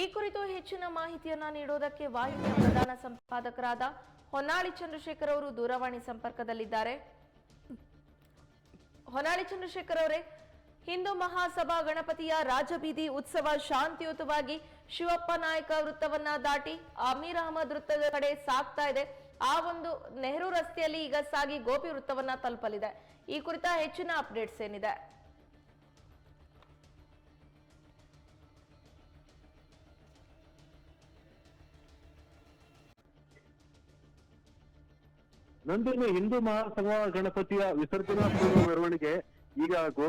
ಈ ಕುರಿತು ಹೆಚ್ಚಿನ ಮಾಹಿತಿಯನ್ನ ನೀಡುವುದಕ್ಕೆ ವಾಹಿನಿಯ ಪ್ರಧಾನ ಸಂಪಾದಕರಾದ ಹೊನ್ನಾಳಿ ಚಂದ್ರಶೇಖರ್ ಅವರು ದೂರವಾಣಿ ಸಂಪರ್ಕದಲ್ಲಿದ್ದಾರೆ. ಹೊನ್ನಾಳಿ ಚಂದ್ರಶೇಖರ್ ಅವರೇ, ಹಿಂದೂ ಮಹಾಸಭಾ ಗಣಪತಿಯ ರಾಜಬೀದಿ ಉತ್ಸವ ಶಾಂತಿಯುತವಾಗಿ ಶಿವಪ್ಪ ನಾಯಕ ವೃತ್ತವನ್ನ ದಾಟಿ ಅಮೀರ್ ಅಹಮದ್ ವೃತ್ತದ ಕಡೆ ಸಾಗ್ತಾ ಇದೆ. ಆ ಒಂದು ನೆಹರು ರಸ್ತೆಯಲ್ಲಿ ಈಗ ಸಾಗಿ ಗೋಪಿ ವೃತ್ತವನ್ನ ತಲುಪಲಿದೆ. ಈ ಕುರಿತ ಹೆಚ್ಚಿನ ಅಪ್ಡೇಟ್ಸ್ ಏನಿದೆ? ನಂದಿನಿ ಹಿಂದೂ ಮಹಾಸಭಾ ಗಣಪತಿಯ ವಿಸರ್ಜನಾ ಪೂರ್ವ ಮೆರವಣಿಗೆ ಈಗ ಗೋ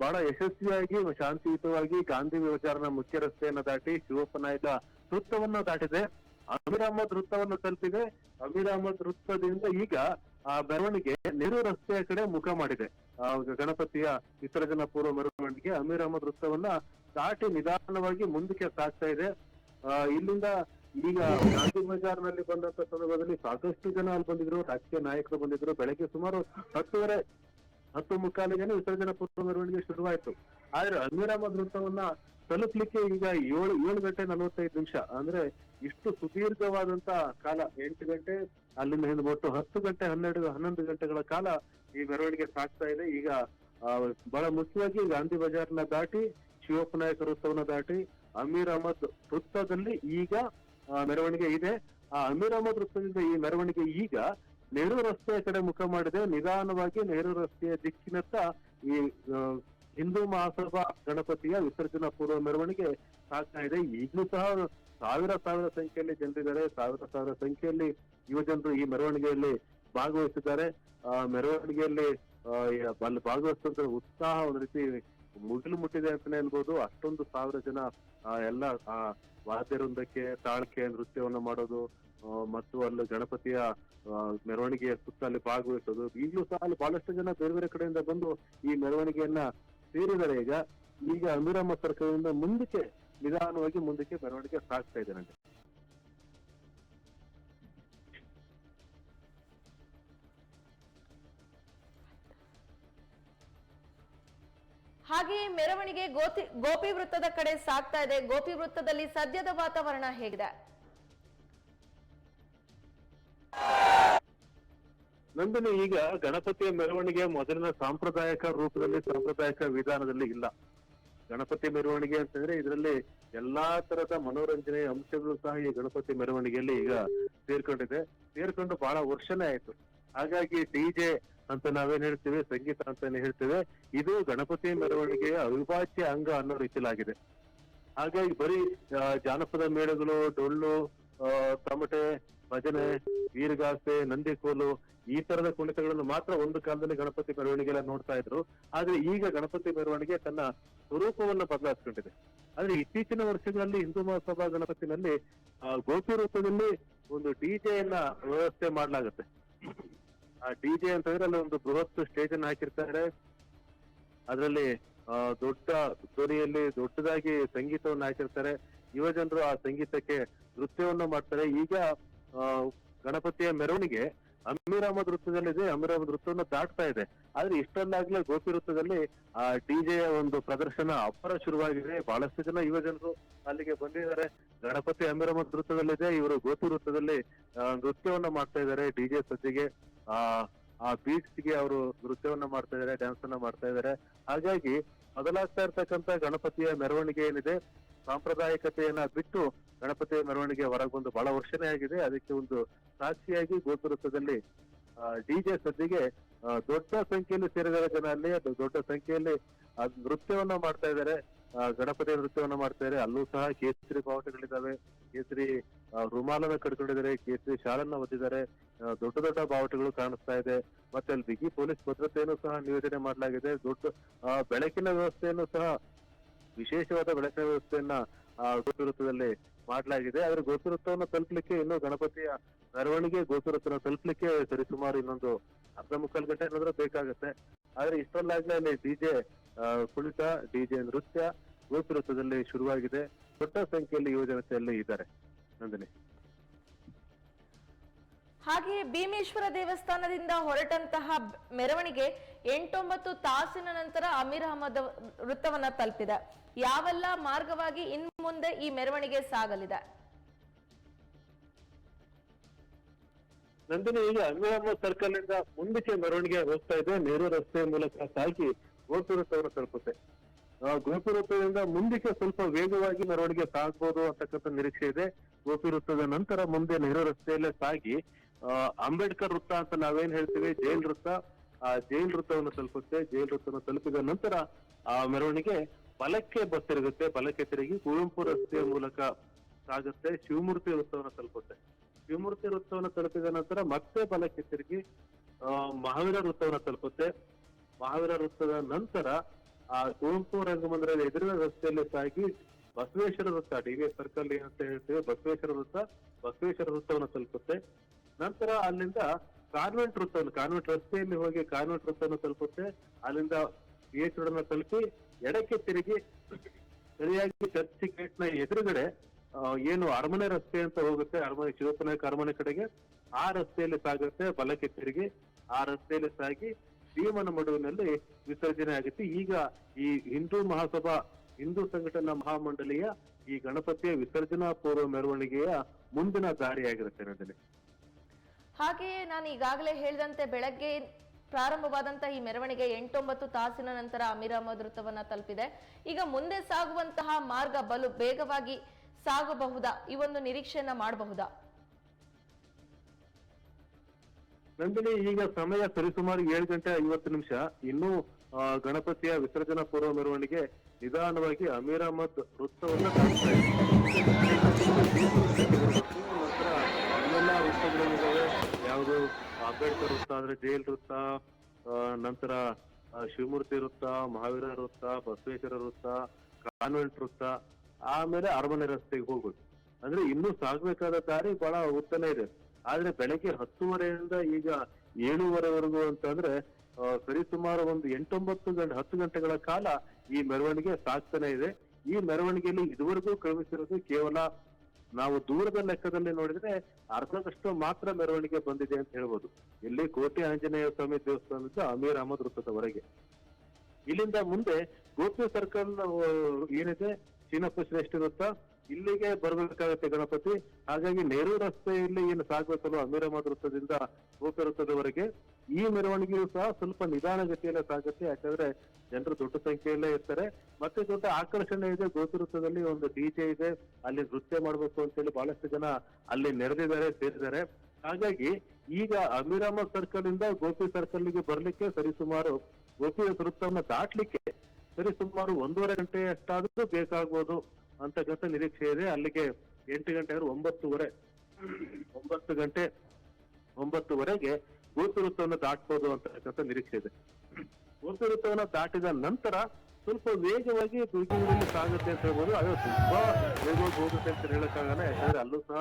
ಬಹಳ ಯಶಸ್ವಿಯಾಗಿ ಶಾಂತಿಯುತವಾಗಿ ಗಾಂಧಿ ವಿಚಾರನ ಮುಖ್ಯ ರಸ್ತೆಯನ್ನ ದಾಟಿ ಶಿವಪ್ಪ ನಾಯಕ ವೃತ್ತವನ್ನ ದಾಟಿದೆ. ಅಮೀರ್ ಅಹಮದ್ ವೃತ್ತವನ್ನು ತಲುಪಿದೆ. ಅಮೀರ್ ಅಹಮದ್ ವೃತ್ತದಿಂದ ಈಗ ಆ ಮೆರವಣಿಗೆ ನೆಹರು ರಸ್ತೆಯ ಕಡೆ ಮುಖ ಮಾಡಿದೆ. ಗಣಪತಿಯ ವಿಸರ್ಜನಾ ಪೂರ್ವ ಮೆರವಣಿಗೆ ಅಮೀರ್ ಅಹಮದ್ ವೃತ್ತವನ್ನ ದಾಟಿ ನಿಧಾನವಾಗಿ ಮುಂದಕ್ಕೆ ಸಾಗ್ತಾ ಇದೆ. ಆ, ಇಲ್ಲಿಂದ ಈಗ ಗಾಂಧಿ ಬಜಾರ್ನಲ್ಲಿ ಬಂದಂತ ಸಂದರ್ಭದಲ್ಲಿ ಸಾಕಷ್ಟು ಜನ ಅಲ್ಲಿ ಬಂದಿದ್ರು, ರಾಜಕೀಯ ನಾಯಕರು ಬಂದಿದ್ರು. ಬೆಳಗ್ಗೆ ಸುಮಾರು ಹತ್ತುವರೆ, ಹತ್ತು ಮುಕ್ಕಾಲಿಗೆ ವಿಸರ್ಜನಾ ಪೂರ್ವ ಮೆರವಣಿಗೆ ಶುರುವಾಯ್ತು. ಆದ್ರೆ ಅಹಮದ್ ವೃತ್ತವನ್ನ ತಲುಪಲಿಕ್ಕೆ ಈಗ ಏಳು ಏಳು ಗಂಟೆ ನಲವತ್ತೈದು ನಿಮಿಷ. ಅಂದ್ರೆ ಇಷ್ಟು ಸುದೀರ್ಘವಾದಂತ ಕಾಲ, ಎಂಟು ಗಂಟೆ, ಅಲ್ಲಿಂದ ಹಿಂದೆ ಒಟ್ಟು ಹತ್ತು ಗಂಟೆ ಹನ್ನೆರಡು, ಹನ್ನೊಂದು ಗಂಟೆಗಳ ಕಾಲ ಈ ಮೆರವಣಿಗೆ ಸಾಗ್ತಾ ಇದೆ. ಈಗ ಬಹಳ ಮುಖ್ಯವಾಗಿ ಗಾಂಧಿ ಬಜಾರ್ನ ದಾಟಿ ಶಿವಪ್ಪ ನಾಯಕ ವೃತ್ತವನ್ನ ದಾಟಿ, ಅಮೀರ್ ಅಹಮದ್ ವೃತ್ತದಲ್ಲಿ ಈಗ ಮೆರವಣಿಗೆ ಇದೆ. ಆ ಅಮೀರ್ ವೃತ್ತದಿಂದ ಈ ಮೆರವಣಿಗೆ ಈಗ ನೆಹರು ರಸ್ತೆಯ ಕಡೆ ಮುಖ ಮಾಡಿದೆ. ನಿಧಾನವಾಗಿ ನೆಹರು ರಸ್ತೆಯ ದಿಕ್ಕಿನತ್ತ ಈ ಹಿಂದೂ ಮಹಾಸಭಾ ಗಣಪತಿಯ ವಿಸರ್ಜನಾ ಪೂರ್ವ ಮೆರವಣಿಗೆ ಸಾಗ್ತಾ ಇದೆ. ಈಗಲೂ ಸಹ ಸಾವಿರ ಸಾವಿರ ಸಂಖ್ಯೆಯಲ್ಲಿ ಜನರಿದ್ದಾರೆ. ಸಾವಿರ ಸಾವಿರ ಸಂಖ್ಯೆಯಲ್ಲಿ ಯುವಜನರು ಈ ಮೆರವಣಿಗೆಯಲ್ಲಿ ಭಾಗವಹಿಸಿದ್ದಾರೆ. ಆ ಮೆರವಣಿಗೆಯಲ್ಲಿ ಅಲ್ಲಿ ಭಾಗವಹಿಸುವಂತ ಉತ್ಸಾಹ ಒಂದ್ ರೀತಿ ಮುಗಿಲು ಮುಟ್ಟಿದೆ ಅಂತಾನೆ ಹೇಳ್ಬೋದು. ಅಷ್ಟೊಂದು ಸಾವಿರ ಜನ ಆ, ಎಲ್ಲ ಆ ವಾದ್ಯ ವೃಂದಕ್ಕೆ ತಾಳಕ್ಕೆ ನೃತ್ಯವನ್ನ ಮಾಡೋದು ಮತ್ತು ಅಲ್ಲಿ ಗಣಪತಿಯ ಮೆರವಣಿಗೆಯ ಸುತ್ತ ಅಲ್ಲಿ ಭಾಗವಹಿಸೋದು, ಈಗಲೂ ಸಹ ಅಲ್ಲಿ ಬಹಳಷ್ಟು ಜನ ಬೇರೆ ಬೇರೆ ಕಡೆಯಿಂದ ಬಂದು ಈ ಮೆರವಣಿಗೆಯನ್ನ ಸೇರಿದ್ದಾರೆ. ಈಗ ಈಗ ಅಮೀರಮ್ಮ ಸರ್ಕಾರದಿಂದ ಮುಂದಕ್ಕೆ ನಿಧಾನವಾಗಿ ಮುಂದಕ್ಕೆ ಮೆರವಣಿಗೆ ಸಾಗ್ತಾ ಇದೆ ನನಗೆ ಹಾಗೆಯೇ ಮೆರವಣಿಗೆ ಗೋತಿ ಗೋಪಿ ವೃತ್ತದ ಕಡೆ ಸಾಗ್ತಾ ಇದೆ. ಗೋಪಿ ವೃತ್ತದಲ್ಲಿ ಸದ್ಯದ ವಾತಾವರಣ ಹೇಗಿದೆ? ನಂದಿನಿ, ಈಗ ಗಣಪತಿಯ ಮೆರವಣಿಗೆ ಮೊದಲಿನ ಸಾಂಪ್ರದಾಯಿಕ ರೂಪದಲ್ಲಿ ಸಾಂಪ್ರದಾಯಿಕ ವಿಧಾನದಲ್ಲಿ ಇಲ್ಲ. ಗಣಪತಿ ಮೆರವಣಿಗೆ ಅಂತಂದ್ರೆ ಇದರಲ್ಲಿ ಎಲ್ಲಾ ತರದ ಮನೋರಂಜನೆ ಅಂಶಗಳು ಸಹ ಈ ಗಣಪತಿ ಮೆರವಣಿಗೆಯಲ್ಲಿ ಈಗ ಸೇರ್ಕೊಂಡಿದೆ. ಸೇರ್ಕೊಂಡು ಬಹಳ ವರ್ಷನೇ ಆಯ್ತು. ಹಾಗಾಗಿ ಡಿಜೆ ಅಂತ ನಾವೇನ್ ಹೇಳ್ತೀವಿ ಸಂಗೀತ ಅಂತಾನೆ ಹೇಳ್ತೇವೆ. ಇದು ಗಣಪತಿ ಮೆರವಣಿಗೆಯ ಅವಿಭಾಜ್ಯ ಅಂಗ ಅನ್ನೋ ರೀತಿಲಾಗಿದೆ. ಹಾಗಾಗಿ ಬರೀ ಜಾನಪದ ಮೇಳಗಳು ಡೊಳ್ಳು ಆ, ತಮಟೆ ಭಜನೆ ವೀರಗಾಸೆ ನಂದಿಕೋಲು ಈ ತರದ ಕುಣಿತಗಳನ್ನು ಮಾತ್ರ ಒಂದು ಕಾಲದಲ್ಲಿ ಗಣಪತಿ ಮೆರವಣಿಗೆಲ್ಲ ನೋಡ್ತಾ ಇದ್ರು. ಆದ್ರೆ ಈಗ ಗಣಪತಿ ಮೆರವಣಿಗೆ ತನ್ನ ಸ್ವರೂಪವನ್ನ ಬದಲಾಯಿಸ್ಕೊಂಡಿದೆ. ಆದ್ರೆ ಇತ್ತೀಚಿನ ವರ್ಷಗಳಲ್ಲಿ ಹಿಂದೂ ಮಹಾಸಭಾ ಗಣಪತಿನಲ್ಲಿ ಗೋಪಿ ರೂಪದಲ್ಲಿ ಒಂದು ಡಿಜೆಯನ್ನ ವ್ಯವಸ್ಥೆ ಮಾಡ್ಲಾಗತ್ತೆ. ಆ ಡಿಜೆ ಅಂತಂದ್ರೆ ಅಲ್ಲಿ ಒಂದು ಬೃಹತ್ ಸ್ಟೇಜ್ ಅನ್ನು ಹಾಕಿರ್ತಾರೆ. ಅದರಲ್ಲಿ ದೊಡ್ಡ ಧ್ವನಿಯಲ್ಲಿ ದೊಡ್ಡದಾಗಿ ಸಂಗೀತವನ್ನು ಹಾಕಿರ್ತಾರೆ. ಯುವ ಜನರು ಆ ಸಂಗೀತಕ್ಕೆ ನೃತ್ಯವನ್ನು ಮಾಡ್ತಾರೆ. ಈಗ ಗಣಪತಿಯ ಮೆರವಣಿಗೆ ಅಮ್ಮಿರಾಮ ನೃತ್ಯದಲ್ಲಿದೆ ವೃತ್ತದಲ್ಲಿದೆ. ನೃತ್ಯವನ್ನು ದಾಟ್ತಾ ಇದೆ. ಆದ್ರೆ ಇಷ್ಟೊಂದಾಗ್ಲೇ ಗೋಪಿ ವೃತ್ತದಲ್ಲಿ, ಆ ಡಿಜೆಯ ಒಂದು ಪ್ರದರ್ಶನ ಅಪ್ಪರ ಶುರುವಾಗಿದೆ. ಬಹಳಷ್ಟು ಜನ ಯುವ ಜನರು ಅಲ್ಲಿಗೆ ಬಂದಿದ್ದಾರೆ. ಗಣಪತಿ ಅಮ್ಮಿರಾಮ ಅಹಮದ್ ವೃತ್ತದಲ್ಲಿದೆ. ಇವರು ಗೋಪಿ ವೃತ್ತದಲ್ಲಿ ನೃತ್ಯವನ್ನ ಮಾಡ್ತಾ ಇದ್ದಾರೆ. ಡಿಜೆ ಸಜ್ಜಿಗೆ ಆ ಆ ಬೀಟ್ಸ್ಗೆ ಅವರು ನೃತ್ಯವನ್ನ ಮಾಡ್ತಾ ಇದ್ದಾರೆ ಡ್ಯಾನ್ಸ್ ಅನ್ನ ಮಾಡ್ತಾ ಇದ್ದಾರೆ ಹಾಗಾಗಿ ಬದಲಾಗ್ತಾ ಇರ್ತಕ್ಕಂತ ಗಣಪತಿಯ ಮೆರವಣಿಗೆ ಏನಿದೆ, ಸಾಂಪ್ರದಾಯಿಕತೆಯನ್ನ ಬಿಟ್ಟು ಗಣಪತಿಯ ಮೆರವಣಿಗೆ ಹೊರಗೆ ಬಂದು ಬಹಳ ವರ್ಷನೇ ಆಗಿದೆ. ಅದಕ್ಕೆ ಒಂದು ಸಾಕ್ಷಿಯಾಗಿ ಗೋಪುರತ್ವದಲ್ಲಿ ಡಿಜೆ ಸದ್ದಿಗೆ ದೊಡ್ಡ ಸಂಖ್ಯೆಯಲ್ಲಿ ಸೇರಿದ ಜನ ಅಲ್ಲಿ. ದೊಡ್ಡ ಸಂಖ್ಯೆಯಲ್ಲಿ ನೃತ್ಯವನ್ನ ಮಾಡ್ತಾ ಇದ್ದಾರೆ ಗಣಪತಿ ನೃತ್ಯವನ್ನ ಮಾಡ್ತಾ ಇದ್ದಾರೆ ಅಲ್ಲೂ ಸಹ ಕೇಸರಿ ಬಾವುಟಗಳಿದ್ದಾವೆ. ಕೇಸರಿ ರುಮಾಲನ್ನ ಕಟ್ಕೊಂಡಿದ್ದಾರೆ ಕೇಸರಿ ಶಾಲನ್ನ ಹೊತ್ತಿದ್ದಾರೆ ದೊಡ್ಡ ದೊಡ್ಡ ಬಾವುಟಗಳು ಕಾಣಿಸ್ತಾ ಇದೆ. ಮತ್ತೆ ಅಲ್ಲಿ ಬಿಗಿ ಪೊಲೀಸ್ ಭದ್ರತೆಯನ್ನು ಸಹ ನಿಯೋಜನೆ ಮಾಡಲಾಗಿದೆ. ದೊಡ್ಡ ಬೆಳಕಿನ ವ್ಯವಸ್ಥೆಯನ್ನು ಸಹ ವಿಶೇಷವಾದ ಬೆಳಕಿನ ವ್ಯವಸ್ಥೆಯನ್ನ ಆ, ಗೋಪಿ ವೃತ್ತದಲ್ಲಿ ಮಾಡಲಾಗಿದೆ. ಆದ್ರೆ ಗೋಪುರತ್ವವನ್ನು ತಲುಪಲಿಕ್ಕೆ ಇನ್ನು ಗಣಪತಿಯ ಮೆರವಣಿಗೆ ಗೋಪುರತ್ವನ ತಲುಪಲಿಕ್ಕೆ ಸರಿಸುಮಾರು ಇನ್ನೊಂದು ಅರ್ಧ ಮುಕ್ಕಾಲು ಗಂಟೆ ಏನಾದ್ರೂ ಬೇಕಾಗುತ್ತೆ. ಆದ್ರೆ ಇಷ್ಟೊಂದಾಗ್ಲೇ ಅಲ್ಲಿ ಡಿಜೆ ಕುಳಿತ ಡಿಜೆ ನೃತ್ಯ ಗೋಪುರತ್ವದಲ್ಲಿ ಶುರುವಾಗಿದೆ. ದೊಡ್ಡ ಸಂಖ್ಯೆಯಲ್ಲಿ ಯುವ ಜನತೆಯಲ್ಲಿ ಇದ್ದಾರೆ. ನಂದಿನಿ. ಹಾಗೆಯೇ ಭೀಮೇಶ್ವರ ದೇವಸ್ಥಾನದಿಂದ ಹೊರಟಂತಹ ಮೆರವಣಿಗೆ ಎಂಟೊಂಬತ್ತು ತಾಸಿನ ನಂತರ ಅಮೀರ್ ಅಹಮದ್ ವೃತ್ತವನ್ನ ತಲುಪಿದೆ. ಯಾವೆಲ್ಲ ಮಾರ್ಗವಾಗಿ ಇನ್ ಮುಂದೆ ಈ ಮೆರವಣಿಗೆ ಸಾಗಲಿದೆ? ನಂದಿನಿ ಈಗ ಅಂಗರಾಮ ಸರ್ಕಲ್ ಇಂದ ಮುಂದಕ್ಕೆ ಮೆರವಣಿಗೆ ಹೋಗ್ತಾ ಇದೆ. ನೆಹರು ರಸ್ತೆ ಮೂಲಕ ಸಾಗಿ ಗೋಪುರತ್ವವನ್ನು ತಲುಪುತ್ತೆ. ಆ, ವೃತ್ತದಿಂದ ಮುಂದಕ್ಕೆ ಸ್ವಲ್ಪ ವೇಗವಾಗಿ ಮೆರವಣಿಗೆ ಸಾಗಬಹುದು ಅಂತಕ್ಕಂಥ ನಿರೀಕ್ಷೆ ಇದೆ. ಗೋಪಿ ವೃತ್ತದ ನಂತರ ಮುಂದೆ ನೆಹರು ರಸ್ತೆಯಲ್ಲೇ ಸಾಗಿ ಅಂಬೇಡ್ಕರ್ ವೃತ್ತ ಅಂತ ನಾವೇನ್ ಹೇಳ್ತೀವಿ? ಜೈಲ್ ವೃತ್ತ. ಆ ಜೈಲ್ ವೃತ್ತವನ್ನು ತಲುಪುತ್ತೆ. ಜೈಲ್ ವೃತ್ತವನ್ನು ತಲುಪಿದ ನಂತರ ಆ ಮೆರವಣಿಗೆ ಬಲಕ್ಕೆ ಬಸ್ ತಿರುಗುತ್ತೆ ಬಲಕ್ಕೆ ತಿರುಗಿ ಕುವೆಂಪು ರಸ್ತೆಯ ಮೂಲಕ ಸಾಗುತ್ತೆ. ಶಿವಮೂರ್ತಿ ವೃತ್ತವನ್ನು ತಲುಪುತ್ತೆ. ಶಿವಮೂರ್ತಿ ವೃತ್ತವನ್ನು ತಲುಪಿದ ನಂತರ ಮತ್ತೆ ಬಲಕ್ಕೆ ತಿರುಗಿ ಮಹಾವೀರ ವೃತ್ತವನ್ನು ತಲುಪುತ್ತೆ. ಮಹಾವೀರ ವೃತ್ತದ ನಂತರ ಆ ಕುವೆಂಪು ರಂಗಮಂದಿರದ ಎದುರಿನ ರಸ್ತೆಯಲ್ಲಿ ಸಾಗಿ ಬಸವೇಶ್ವರ ವೃತ್ತ ಡಿ ವಿ ಸರ್ಕಲ್ ಅಂತ ಹೇಳ್ತೇವೆ, ಬಸವೇಶ್ವರ ವೃತ್ತ, ಬಸವೇಶ್ವರ ವೃತ್ತವನ್ನು ತಲುಪುತ್ತೆ. ನಂತರ ಅಲ್ಲಿಂದ ಕಾನ್ವೆಂಟ್ ವೃತ್ತವನ್ನು, ಕಾನ್ವೆಂಟ್ ರಸ್ತೆಯಲ್ಲಿ ಹೋಗಿ ಕಾನ್ವೆಂಟ್ ವೃತ್ತವನ್ನು ತಲುಪುತ್ತೆ. ಅಲ್ಲಿಂದ ಎಚ್ ರೋಡ್ ತಲುಪಿ ಎಡಕ್ಕೆ ತಿರುಗಿ ಸರಿಯಾಗಿ ಚರ್ಚ್ ಗೇಟ್ನ ಎದುರುಗಡೆ ಏನು ಅರಮನೆ ರಸ್ತೆ ಅಂತ ಹೋಗುತ್ತೆ, ಅರಮನೆ ಶಿವಪ್ಪನಾಯಕ ಅರಮನೆ ಕಡೆಗೆ, ಆ ರಸ್ತೆಯಲ್ಲಿ ಸಾಗುತ್ತೆ. ಬಲಕ್ಕೆ ತಿರುಗಿ ಆ ರಸ್ತೆಯಲ್ಲಿ ಸಾಗಿ ಭೀಮನ ಮಡುವಿನಲ್ಲಿ ವಿಸರ್ಜನೆ ಆಗುತ್ತೆ. ಈಗ ಈ ಹಿಂದೂ ಮಹಾಸಭಾ, ಹಿಂದೂ ಸಂಘಟನಾ ಮಹಾಮಂಡಳಿಯ ಈ ಗಣಪತಿಯ ವಿಸರ್ಜನಾ ಪೂರ್ವ ಮೆರವಣಿಗೆಯ ಮುಂದಿನ ದಾರಿಯಾಗಿರುತ್ತೆ ನಂದಿನಿ ಹಾಗೆಯೇ ನಾನು ಈಗಾಗಲೇ ಹೇಳಿದಂತೆ ಬೆಳಗ್ಗೆ ಪ್ರಾರಂಭವಾದಂತ ಈ ಮೆರವಣಿಗೆ ಎಂಟೊಂಬತ್ತು ತಾಸಿನ ನಂತರ ಅಮೀರ್ ಅಹಮದ್ ವೃತ್ತವನ್ನ ತಲುಪಿದೆ. ಈಗ ಮುಂದೆ ಸಾಗುವಂತಹ ಮಾರ್ಗ ಬಲು ಬೇಗವಾಗಿ ಸಾಗಬಹುದಾ? ಈ ಒಂದು ನಿರೀಕ್ಷೆಯನ್ನ ಮಾಡಬಹುದಾ? ನಂದಿನಿ, ಈಗ ಸಮಯ ಸರಿಸುಮಾರು ಏಳು ಗಂಟೆ ಐವತ್ತು ನಿಮಿಷ. ಇನ್ನೂ ಗಣಪತಿಯ ವಿಸರ್ಜನಾ ಪೂರ್ವ ಮೆರವಣಿಗೆ ನಿಧಾನವಾಗಿ ಅಮೀರ್ ಅಹಮದ್ ವೃತ್ತವನ್ನು ಇದೆ. ನಂತರ ವೃತ್ತಗಳಿದ್ದಾವೆ. ಯಾವುದು ಅಂಬೇಡ್ಕರ್ ವೃತ್ತ ಅಂದ್ರೆ ಜೈಲ್ ವೃತ್ತ ನಂತರ ಶಿವಮೂರ್ತಿ ವೃತ್ತ, ಮಹಾವೀರ ವೃತ್ತ, ಬಸವೇಶ್ವರ ವೃತ್ತ, ಕಾನ್ವೆಂಟ್ ವೃತ್ತ, ಆಮೇಲೆ ಅರಮನೆ ರಸ್ತೆಗೆ ಹೋಗೋದು. ಅಂದ್ರೆ ಇನ್ನೂ ಸಾಗಬೇಕಾದ ದಾರಿ ಬಹಳ ಉದ್ದನೇ ಇದೆ. ಆದ್ರೆ ಬೆಳಗ್ಗೆ ಹತ್ತುವರೆಯಿಂದ ಈಗ ಏಳುವರೆವರೆಗೂ ಅಂತಂದ್ರೆ ಸರಿ ಸುಮಾರು ಒಂದು ಎಂಟೊಂಬತ್ತು ಗಂಟೆ, ಹತ್ತು ಗಂಟೆಗಳ ಕಾಲ ಈ ಮೆರವಣಿಗೆ ಸಾಗ್ತಾನೆ ಇದೆ. ಈ ಮೆರವಣಿಗೆಯಲ್ಲಿ ಇದುವರೆಗೂ ಕಳುಹಿಸಿರೋದು ಕೇವಲ ನಾವು ದೂರದ ಲೆಕ್ಕದಲ್ಲಿ ನೋಡಿದ್ರೆ ಅರ್ಧದಷ್ಟು ಮಾತ್ರ ಮೆರವಣಿಗೆ ಬಂದಿದೆ ಅಂತ ಹೇಳ್ಬೋದು. ಇಲ್ಲಿ ಕೋಟೆ ಆಂಜನೇಯ ಸ್ವಾಮಿ ದೇವಸ್ಥಾನದ ಅಮೀರ್ ಅಹಮದ್ ವೃತ್ತದವರೆಗೆ. ಇಲ್ಲಿಂದ ಮುಂದೆ ಗೋಪಿ ಸರ್ಕಲ್ ಏನಿದೆ? ಚೀನಪ್ಪ ಶ್ರೇಷ್ಠ ವೃತ್ತ ಇಲ್ಲಿಗೆ ಬರ್ಬೇಕಾಗತ್ತೆ ಗಣಪತಿ. ಹಾಗಾಗಿ ನೆಹರು ರಸ್ತೆಯಲ್ಲಿ ಏನು ಸಾಗಬೇಕಲ್ವ ಅಮೀರಾಬಾದ್ ವೃತ್ತದಿಂದ ಗೋಪಿ ವೃತ್ತದವರೆಗೆ ಈ ಮೆರವಣಿಗೆಯು ಸಹ ಸ್ವಲ್ಪ ನಿಧಾನಗತಿಯಲ್ಲೇ ಸಾಗುತ್ತೆ. ಯಾಕಂದ್ರೆ ಜನರು ದೊಡ್ಡ ಸಂಖ್ಯೆಯಲ್ಲೇ ಇರ್ತಾರೆ. ಮತ್ತೆ ದೊಡ್ಡ ಆಕರ್ಷಣೆ ಇದೆ. ಗೋಪಿ ವೃತ್ತದಲ್ಲಿ ಒಂದು ಡಿಜೆ ಇದೆ. ಅಲ್ಲಿ ನೃತ್ಯ ಮಾಡ್ಬೇಕು ಅಂತೇಳಿ ಬಹಳಷ್ಟು ಜನ ಅಲ್ಲಿ ನೆರೆದಿದ್ದಾರೆ, ಸೇರಿದ್ದಾರೆ. ಹಾಗಾಗಿ ಈಗ ಅಮಿರಾಮ ಸರ್ಕಲ್ ಇಂದ ಗೋಪಿ ಸರ್ಕಲ್ಗೆ ಬರ್ಲಿಕ್ಕೆ ಸರಿಸುಮಾರು ಗೋಪಿ ವೃತ್ತವನ್ನ ದಾಟ್ಲಿಕ್ಕೆ ಸರಿಸುಮಾರು ಒಂದೂವರೆ ಗಂಟೆ ಅಷ್ಟಾದ್ರೂ ಬೇಕಾಗ್ಬೋದು. ಅಂತಕ್ಕಂಥ ನಿರೀಕ್ಷೆ ಇದೆ. ಅಲ್ಲಿಗೆ ಎಂಟು ಗಂಟೆ ಅಂದ್ರೆ ಒಂಬತ್ತುವರೆ, ಒಂಬತ್ತು ಗಂಟೆ, ಒಂಬತ್ತುವರೆಗೆ ಗೋತು ವೃತ್ತವನ್ನು ದಾಟ್ಬೋದು ಅಂತಕ್ಕಂಥ ನಿರೀಕ್ಷೆ ಇದೆ. ಗೋತು ವೃತ್ತವನ್ನು ದಾಟಿದ ನಂತರ ಸ್ವಲ್ಪ ವೇಗವಾಗಿ ದುರ್ಗಿಂಗಲ್ಲಿ ಸಾಗುತ್ತೆ ಅಂತ ಹೇಳ್ಬೋದು. ಅದು ತುಂಬಾ ವೇಗವಾಗಿ ಹೋಗುತ್ತೆ ಅಂತ ಹೇಳಕ್ಕಾಗಲ್ಲ ಯಾಕಂದ್ರೆ ಅಲ್ಲೂ ಸಹ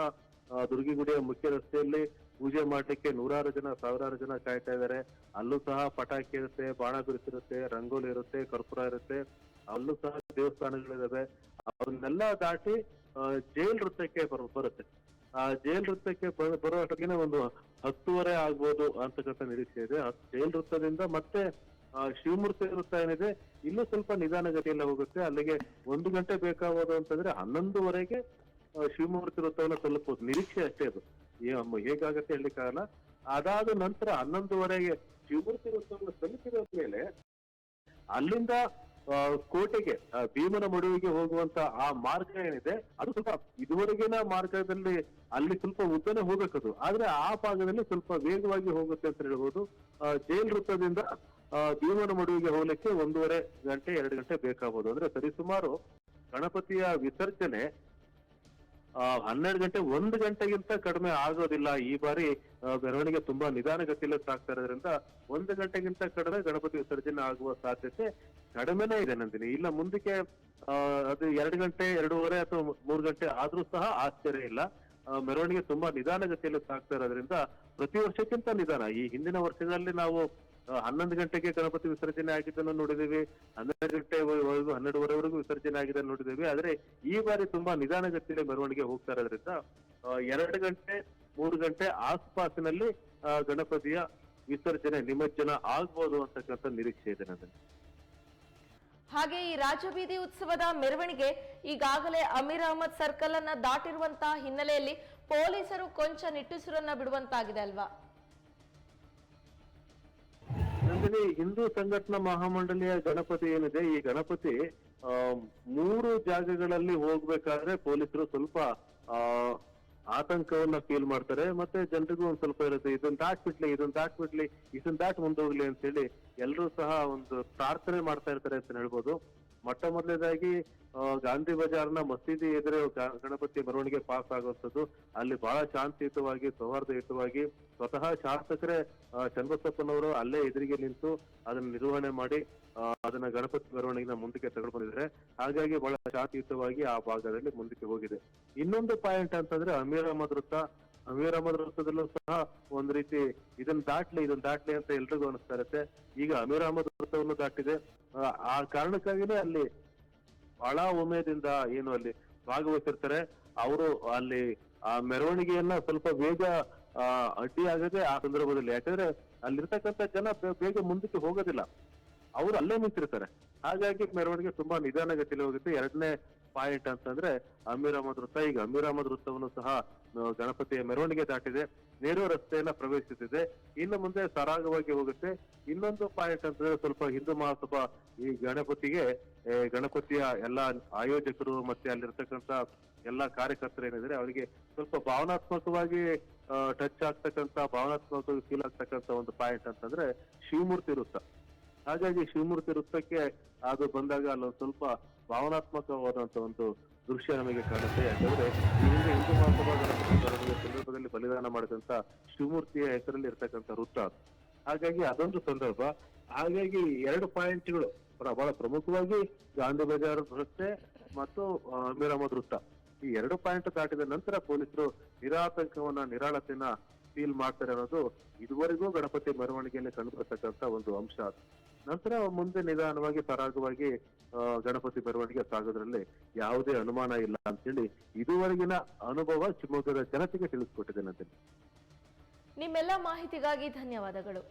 ದುರ್ಗಿಗುಡಿಯ ಮುಖ್ಯ ರಸ್ತೆಯಲ್ಲಿ ಪೂಜೆ ಮಾಡಲಿಕ್ಕೆ ನೂರಾರು ಜನ, ಸಾವಿರಾರು ಜನ ಕಾಯ್ತಾ ಇದ್ದಾರೆ. ಅಲ್ಲೂ ಸಹ ಪಟಾಕಿ ಇರುತ್ತೆ, ಬಾಣ ಬಿಡಿಸಿರುತ್ತೆ ರಂಗೋಲಿ ಇರುತ್ತೆ, ಕರ್ಪೂರ ಇರುತ್ತೆ. ಅಲ್ಲೂ ಸಹ ದೇವಸ್ಥಾನಗಳಿದಾವೆ. ಅವನ್ನೆಲ್ಲ ದಾಟಿ ಜೈಲ್ ವೃತ್ತಕ್ಕೆ ಬರ್- ಬರುತ್ತೆ. ಆ, ಜೈಲ್ ವೃತ್ತಕ್ಕೆ ಬರೋ ಅಷ್ಟೊತ್ತಿಗೆ ಒಂದು ಹತ್ತುವರೆ ಆಗ್ಬೋದು ಅಂತಕ್ಕಂಥ ನಿರೀಕ್ಷೆ ಇದೆ. ಜೈಲ್ ವೃತ್ತದಿಂದ ಮತ್ತೆ ಶಿವಮೂರ್ತಿ ವೃತ್ತ ಏನಿದೆ ಇಲ್ಲೂ ಸ್ವಲ್ಪ ನಿಧಾನಗತಿಯಲ್ಲಿ ಹೋಗುತ್ತೆ. ಅಲ್ಲಿಗೆ ಒಂದು ಗಂಟೆ ಬೇಕಾಗೋದು ಅಂತಂದ್ರೆ ಹನ್ನೊಂದುವರೆಗೆ ಶಿವಮೂರ್ತಿ ವೃತ್ತವನ್ನು ತಲುಪೋದು. ನಿರೀಕ್ಷೆ ಅಷ್ಟೇ ಅದು. ಹೇಗಾಗತ್ತೆ ಹೇಳಲಿಕ್ಕಾಗಲ್ಲ ಅದಾದ ನಂತರ ಹನ್ನೊಂದುವರೆಗೆ ಶಿವಮೂರ್ತಿ ವೃತ್ತವನ್ನು ತಲುಪಿದ ಮೇಲೆ, ಅಲ್ಲಿಂದ ಕೋಟೆಗೆ ಭೀಮನ ಮಡುವಿಗೆ ಹೋಗುವಂತ ಆ ಮಾರ್ಗ ಏನಿದೆ, ಅದು ಸ್ವಲ್ಪ ಇದುವರೆಗಿನ ಮಾರ್ಗದಲ್ಲಿ ಅಲ್ಲಿ ಸ್ವಲ್ಪ ಉದ್ದನೆ ಹೋಗಬೇಕದು ಆದ್ರೆ ಆ ಭಾಗದಲ್ಲಿ ಸ್ವಲ್ಪ ವೇಗವಾಗಿ ಹೋಗುತ್ತೆ ಅಂತ ಹೇಳ್ಬೋದು. ಜೈಲ್ ವೃತ್ತದಿಂದ ಭೀಮನ ಮಡುವಿಗೆ ಹೋಗ್ಲಿಕ್ಕೆ ಒಂದೂವರೆ ಗಂಟೆ, ಎರಡು ಗಂಟೆ ಬೇಕಾಗ್ಬೋದು. ಅಂದ್ರೆ ಸರಿಸುಮಾರು ಗಣಪತಿಯ ವಿಸರ್ಜನೆ ಹನ್ನೆರಡು ಗಂಟೆ, ಒಂದು ಗಂಟೆಗಿಂತ ಕಡಿಮೆ ಆಗೋದಿಲ್ಲ. ಈ ಬಾರಿ ಮೆರವಣಿಗೆ ತುಂಬಾ ನಿಧಾನಗತಿಯಲ್ಲಿ ಸಾಗ್ತಾ ಇರೋದ್ರಿಂದ ಒಂದು ಗಂಟೆಗಿಂತ ಕಡಿಮೆ ಗಣಪತಿ ವಿಸರ್ಜನೆ ಆಗುವ ಸಾಧ್ಯತೆ ಕಡಿಮೆನೇ ಇದೆ ನಂದಿನಿ. ಇಲ್ಲ, ಮುಂದಕ್ಕೆ ಅದು ಎರಡು ಗಂಟೆ, ಎರಡೂವರೆ ಅಥವಾ ಮೂರು ಗಂಟೆ ಆದ್ರೂ ಸಹ ಆಶ್ಚರ್ಯ ಇಲ್ಲ. ಮೆರವಣಿಗೆ ತುಂಬಾ ನಿಧಾನಗತಿಯಲ್ಲಿ ಸಾಗ್ತಾ ಇರೋದ್ರಿಂದ ಪ್ರತಿ ವರ್ಷಕ್ಕಿಂತ ನಿಧಾನ. ಈ ಹಿಂದಿನ ವರ್ಷದಲ್ಲಿ ನಾವು ಹನ್ನೊಂದು ಗಂಟೆಗೆ ಗಣಪತಿ ವಿಸರ್ಜನೆ ಆಗಿದ್ದನ್ನು ನೋಡಿದೀವಿ ಹನ್ನೆರಡು ಗಂಟೆವರೆಗೂ ಹನ್ನೆರಡುವರೆವರೆಗೂ ವಿಸರ್ಜನೆ ಆಗಿದೆ ನೋಡಿದ್ದೇವೆ. ಆದ್ರೆ ಈ ಬಾರಿ ತುಂಬಾ ನಿಧಾನಗತಿಯಲ್ಲಿ ಮೆರವಣಿಗೆ ಹೋಗ್ತಾ ಇರೋದ್ರಿಂದ ಎರಡು ಗಂಟೆ, ಮೂರು ಗಂಟೆ ಆಸ್ಪಾಸಿನಲ್ಲಿ ಗಣಪತಿಯ ವಿಸರ್ಜನೆ ನಿಮಜ್ಜನ ಆಗ್ಬೋದು ಅಂತಕ್ಕಂಥ ನಿರೀಕ್ಷೆ ಇದೆ ನನಗೆ ಹಾಗೆ ಈ ರಾಜಬೀದಿ ಉತ್ಸವದ ಮೆರವಣಿಗೆ ಈಗಾಗಲೇ ಅಮೀರ್ ಅಹಮದ್ ಸರ್ಕಲ್ ಅನ್ನ ದಾಟಿರುವಂತಹ ಹಿನ್ನೆಲೆಯಲ್ಲಿ ಪೊಲೀಸರು ಕೊಂಚ ನಿಟ್ಟುಸಿರನ್ನ ಬಿಡುವಂತಾಗಿದೆ ಅಲ್ವಾ? ನಂದಿನಿ ಹಿಂದೂ ಸಂಘಟನಾ ಮಹಾಮಂಡಳಿಯ ಗಣಪತಿ ಏನಿದೆ, ಈ ಗಣಪತಿ ಮೂರು ಜಾಗಗಳಲ್ಲಿ ಹೋಗ್ಬೇಕಾದ್ರೆ ಪೊಲೀಸರು ಸ್ವಲ್ಪ, ಆ, ಆತಂಕವನ್ನ ಫೀಲ್ ಮಾಡ್ತಾರೆ, ಮತ್ತೆ ಜನರಿಗೂ ಒಂದ್ ಸ್ವಲ್ಪ ಇರುತ್ತೆ ಇದನ್ನ ದಾಟ್ಬಿಡ್ಲಿ ಇದನ್ನ ದಾಟ್ಬಿಡ್ಲಿ ಇದನ್ನ ದಾಟ್ ಮುಂದೋಗ್ಲಿ ಅಂತ ಹೇಳಿ ಎಲ್ಲರೂ ಸಹ ಒಂದು ಪ್ರಾರ್ಥನೆ ಮಾಡ್ತಾ ಇರ್ತಾರೆ ಅಂತ ಹೇಳ್ಬೋದು. ಮೊಟ್ಟ ಮೊದಲನೇದಾಗಿ ಗಾಂಧಿ ಬಜಾರ್ನ ಮಸೀದಿ ಎದುರು ಗಣಪತಿ ಮೆರವಣಿಗೆ ಪಾಸ್ ಆಗುವಂಥದ್ದು, ಅಲ್ಲಿ ಬಹಳ ಶಾಂತಿಯುತವಾಗಿ, ಸೌಹಾರ್ದಯುತವಾಗಿ ಸ್ವತಃ ಶಾಸಕರೇ ಚನ್ನಬಸಪ್ಪನವರು ಅಲ್ಲೇ ಎದುರಿಗೆ ನಿಂತು ಅದನ್ನ ನಿರ್ವಹಣೆ ಮಾಡಿ ಅದನ್ನ ಗಣಪತಿ ಮೆರವಣಿಗೆನ ಮುಂದಕ್ಕೆ ತಗೊಂಡು ಬಂದಿದ್ದಾರೆ ಹಾಗಾಗಿ ಬಹಳ ಶಾಂತಿಯುತವಾಗಿ ಆ ಭಾಗದಲ್ಲಿ ಮುಂದಕ್ಕೆ ಹೋಗಿದೆ. ಇನ್ನೊಂದು ಪಾಯಿಂಟ್ ಅಂತಂದ್ರೆ ಅಮೀರ್ ಅಹಮದ್ ವೃತ್ತ. ಅಮೀರ್ ಅಹಮದ್ ವೃತ್ತದಲ್ಲೂ ಸಹ ಒಂದ್ ರೀತಿ ಇದನ್ನ ದಾಟ್ಲಿ ಇದನ್ನ ದಾಟ್ಲಿ ಅಂತ ಎಲ್ರಿಗೂ ಅನಿಸ್ತಾ ಇರುತ್ತೆ. ಈಗ ಅಮೀರ್ ಅಹಮದ್ ವೃತ್ತವನ್ನು ದಾಟಿದೆ. ಆ, ಕಾರಣಕ್ಕಾಗಿನೇ ಅಲ್ಲಿ ಬಹಳ ಉಮೇದಿಂದ ಏನು ಅಲ್ಲಿ ಭಾಗವಹಿಸಿರ್ತಾರೆ. ಅವರು ಅಲ್ಲಿ ಆ ಮೆರವಣಿಗೆಯನ್ನ ಸ್ವಲ್ಪ ಬೇಗ ಅಡ್ಡಿ ಆಗದೆ ಆ ಸಂದರ್ಭದಲ್ಲಿ. ಯಾಕಂದ್ರೆ ಅಲ್ಲಿರ್ತಕ್ಕಂಥ ಜನ ಬೇಗ ಮುಂದಕ್ಕೆ ಹೋಗೋದಿಲ್ಲ. ಅವರು ಅಲ್ಲೇ ನಿಂತಿರ್ತಾರೆ. ಹಾಗಾಗಿ ಮೆರವಣಿಗೆ ತುಂಬಾ ನಿಧಾನಗತಿಯಲ್ಲಿ ಹೋಗುತ್ತೆ. ಎರಡನೇ ಪಾಯಿಂಟ್ ಅಂತಂದ್ರೆ ಅಮೀರ್ ಅಹಮದ್ ವೃತ್ತ. ಈಗ ಅಮೀರ್ ಅಹಮದ್ ವೃತ್ತವನ್ನು ಸಹ ಗಣಪತಿಯ ಮೆರವಣಿಗೆ ದಾಟಿದೆ. ನೇರ ರಸ್ತೆಯನ್ನ ಪ್ರವೇಶಿಸುತ್ತಿದೆ ಇನ್ನು ಮುಂದೆ ಸರಾಗವಾಗಿ ಹೋಗುತ್ತೆ. ಇನ್ನೊಂದು ಪಾಯಿಂಟ್ ಅಂತಂದ್ರೆ ಸ್ವಲ್ಪ ಹಿಂದೂ ಮಹಾಸಭಾ ಈ ಗಣಪತಿಗೆ ಗಣಪತಿಯ ಎಲ್ಲಾ ಆಯೋಜಕರು ಮತ್ತೆ ಅಲ್ಲಿರ್ತಕ್ಕಂತ ಎಲ್ಲಾ ಕಾರ್ಯಕರ್ತರು ಏನಿದ್ರೆ ಅವರಿಗೆ ಸ್ವಲ್ಪ ಭಾವನಾತ್ಮಕವಾಗಿ ಟಚ್ ಆಗ್ತಕ್ಕಂತ ಭಾವನಾತ್ಮಕವಾಗಿ ಫೀಲ್ ಆಗ್ತಕ್ಕಂತ ಒಂದು ಪಾಯಿಂಟ್ ಅಂತಂದ್ರೆ ಶಿವಮೂರ್ತಿ ವೃತ್ತ. ಹಾಗಾಗಿ ಶಿವಮೂರ್ತಿ ವೃತ್ತಕ್ಕೆ ಅದು ಬಂದಾಗ ಅಲ್ಲೊಂದು ಸ್ವಲ್ಪ ಭಾವನಾತ್ಮಕವಾದಂತ ಒಂದು ದೃಶ್ಯ ನಮಗೆ ಕಾಣುತ್ತೆ. ಯಾಕಂದ್ರೆ ಈ ಹಿಂದೆ ಹಿಂದೂ ಮಹಾಸಭಾ ಸಂದರ್ಭದಲ್ಲಿ ಬಲಿದಾನ ಮಾಡಿದಂತ ಶಿವಮೂರ್ತಿಯ ಹೆಸರಲ್ಲಿ ಇರ್ತಕ್ಕಂಥ ವೃತ್ತ. ಹಾಗಾಗಿ ಅದೊಂದು ಸಂದರ್ಭ. ಹಾಗಾಗಿ ಎರಡು ಪಾಯಿಂಟ್ಗಳು ಬಹಳ ಪ್ರಮುಖವಾಗಿ ಗಾಂಧಿ ಬಜಾರ್ ರಸ್ತೆ ಮತ್ತು ಮೀರಾಮದ್ ವೃತ್ತ. ಈ ಎರಡು ಪಾಯಿಂಟ್ ದಾಟಿದ ನಂತರ ಪೊಲೀಸರು ನಿರಾತಂಕವನ್ನ, ನಿರಾಳತೆಯನ್ನ ಫೀಲ್ ಮಾಡ್ತಾರೆ ಅನ್ನೋದು ಇದುವರೆಗೂ ಗಣಪತಿ ಮೆರವಣಿಗೆಯಲ್ಲಿ ಕಂಡು ಬರ್ತಕ್ಕಂಥ ಒಂದು ಅಂಶ ಅದು. ನಂತರ ಮುಂದೆ ನಿಧಾನವಾಗಿ, ಪರಾಗವಾಗಿ ಗಣಪತಿ ಬರವಣಿಗೆ ಸಾಗೋದ್ರಲ್ಲಿ ಯಾವುದೇ ಅನುಮಾನ ಇಲ್ಲ ಅಂತ ಹೇಳಿ ಇದುವರೆಗಿನ ಅನುಭವ ಶಿವಮೊಗ್ಗದ ಜನತೆಗೆ ತಿಳಿಸ್ಕೊಟ್ಟಿದ್ದೇನೆ ನಿಮ್ಮೆಲ್ಲ ಮಾಹಿತಿಗಾಗಿ ಧನ್ಯವಾದಗಳು.